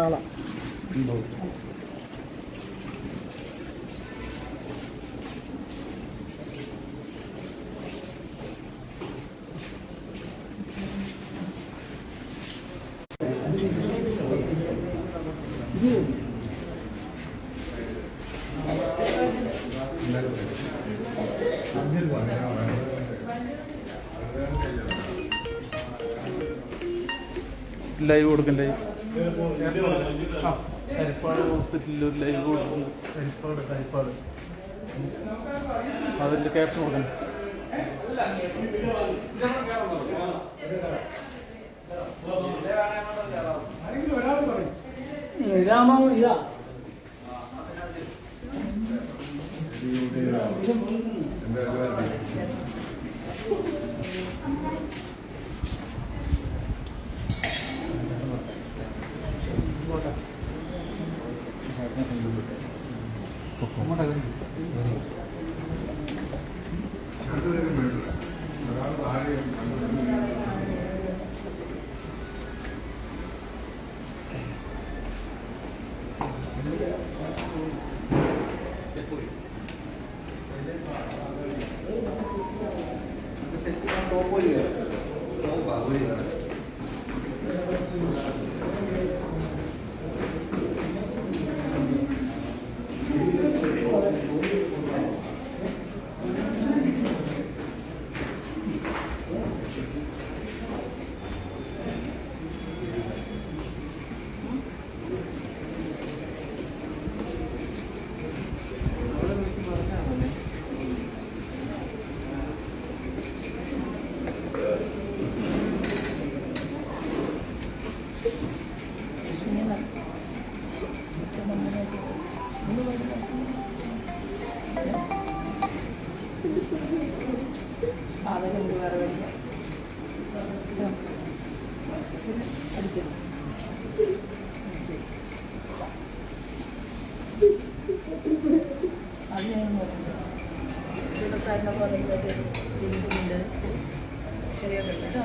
പട്ടാള ലൈവ് കൊടുക്കും ലൈവ് ഹരിപ്പാട് ഹോസ്പിറ്റലിൽ ഒരു ലൈവ് കൊടുക്കുന്നു ഹരിപ്പാട് ഹരിപ്പാട് അതിന്റെ ക്യാപ്ഷൻ കൊടുക്കണം രാമ ഇതാ അവനുണ്ട് വേറെ വരില്ല അത് ഞാൻ വ്യവസായം പോലെ ഇരിക്കുന്നുണ്ട് ശരിയാക്കട്ടെ. കേട്ടോ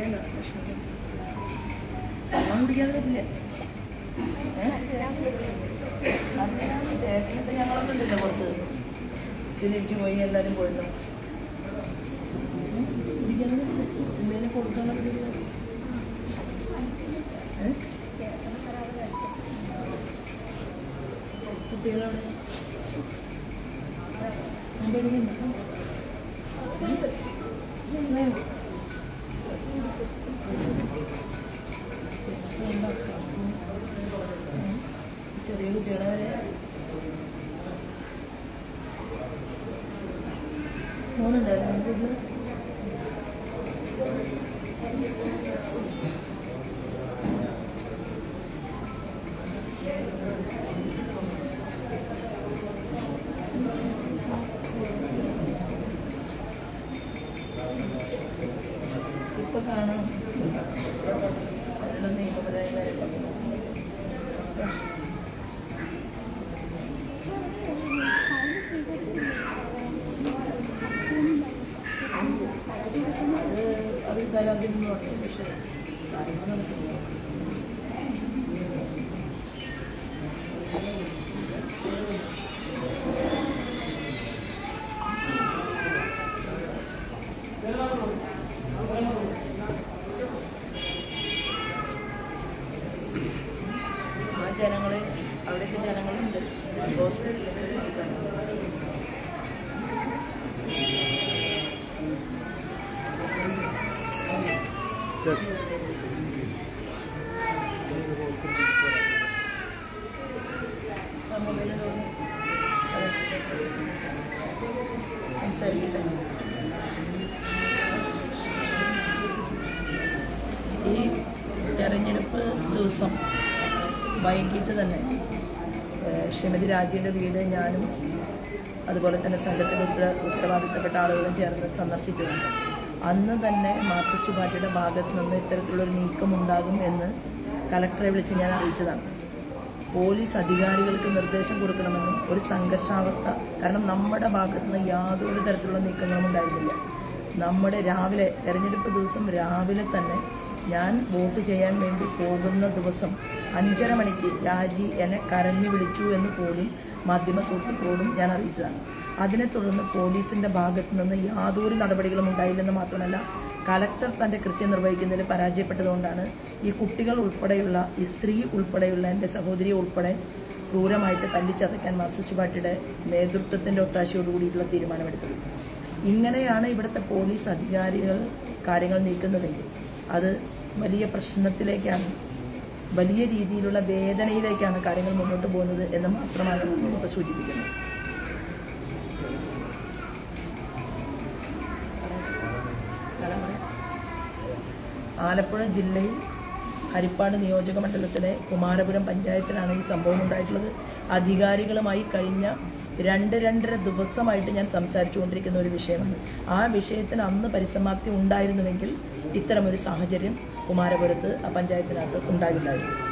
പറയണ്ട ഉണ്ടല്ലോ പുറത്ത്. പോയി എല്ലാരും എന്തെങ്കിലും കൊടുക്കാനുള്ള പരിപാടി ഏ? బాగుండదు గుడ్లు இப்போ காணும் വരാതിരുന്നു പറഞ്ഞു പക്ഷേ കാര്യങ്ങൾ നടക്കുന്നു ജനങ്ങളെ അവിടേക്ക് ജനങ്ങളുണ്ട്. ഹോസ്പിറ്റലിൽ ഈ തെരഞ്ഞെടുപ്പ് ദിവസം വൈകിട്ട് തന്നെ ശ്രീമതി രാജിയുടെ വീട് ഞാനും അതുപോലെ തന്നെ സംഘത്തിന്റെ ഉത്തര ഉത്തരവാദിത്തപ്പെട്ട ആളുകളും ചേർന്ന് സന്ദർശിച്ചതുണ്ട് അന്ന് തന്നെ മാർക്സിസ്റ്റ് പാർട്ടിയുടെ ഭാഗത്ത് നിന്ന് ഇത്തരത്തിലുള്ളൊരു നീക്കം ഉണ്ടാകും എന്ന് കലക്ടറെ വിളിച്ച് ഞാൻ അറിയിച്ചതാണ്. പോലീസ് അധികാരികൾക്ക് നിർദ്ദേശം കൊടുക്കണമെന്നും ഒരു സംഘർഷാവസ്ഥ കാരണം നമ്മുടെ ഭാഗത്തു നിന്ന് യാതൊരു തരത്തിലുള്ള നീക്കങ്ങളും ഉണ്ടായിരുന്നില്ല. നമ്മുടെ രാവിലെ തെരഞ്ഞെടുപ്പ് ദിവസം രാവിലെ തന്നെ ഞാൻ വോട്ട് ചെയ്യാൻ വേണ്ടി പോകുന്ന ദിവസം അഞ്ചര മണിക്ക് രാജി എന്നെ കരഞ്ഞു വിളിച്ചു എന്ന് പോലും മാധ്യമ സുഹൃത്തുക്കളോടും ഞാൻ അറിയിച്ചതാണ്. അതിനെ തുടർന്ന് പോലീസിന്റെ ഭാഗത്തു നിന്ന് യാതൊരു നടപടികളും ഉണ്ടായില്ലെന്ന് മാത്രമല്ല കലക്ടർ തന്റെ കൃത്യം നിർവഹിക്കുന്നതിൽ പരാജയപ്പെട്ടതുകൊണ്ടാണ് ഈ കുട്ടികൾ ഉൾപ്പെടെയുള്ള ഈ സ്ത്രീ ഉൾപ്പെടെയുള്ള എന്റെ സഹോദരി ഉൾപ്പെടെ ക്രൂരമായിട്ട് തല്ലിച്ചതയ്ക്കാൻ മാർസിസ്റ്റ് പാർട്ടിയുടെ നേതൃത്വത്തിന്റെ ഒത്താശയോടുകൂടിയിട്ടുള്ള തീരുമാനമെടുത്തത്. ഇങ്ങനെയാണ് ഇവിടുത്തെ പോലീസ് അധികാരികൾ കാര്യങ്ങൾ നീക്കുന്നതെങ്കിൽ അത് വലിയ പ്രശ്നത്തിലേക്കാണ് വലിയ രീതിയിലുള്ള വേദനയിലേക്കാണ് കാര്യങ്ങൾ മുന്നോട്ട് പോകുന്നത് എന്ന് മാത്രമാണ് സൂചിപ്പിക്കുന്നത്. ആലപ്പുഴ ജില്ലയിൽ ഹരിപ്പാട് നിയോജക മണ്ഡലത്തിലെ കുമാരപുരം പഞ്ചായത്തിലാണ് ഈ സംഭവം ഉണ്ടായിട്ടുള്ളത്. അധികാരികളുമായി കഴിഞ്ഞ രണ്ട് രണ്ടര ദിവസമായിട്ട് ഞാൻ സംസാരിച്ചുകൊണ്ടിരിക്കുന്ന ഒരു വിഷയമാണ്. ആ വിഷയത്തിന് അന്ന് പരിസമാപ്തി ഉണ്ടായിരുന്നുവെങ്കിൽ ഇത്തരമൊരു സാഹചര്യം കുമാരപുരത്ത് പഞ്ചായത്തിനകത്ത് ഉണ്ടാകില്ലായിരുന്നു.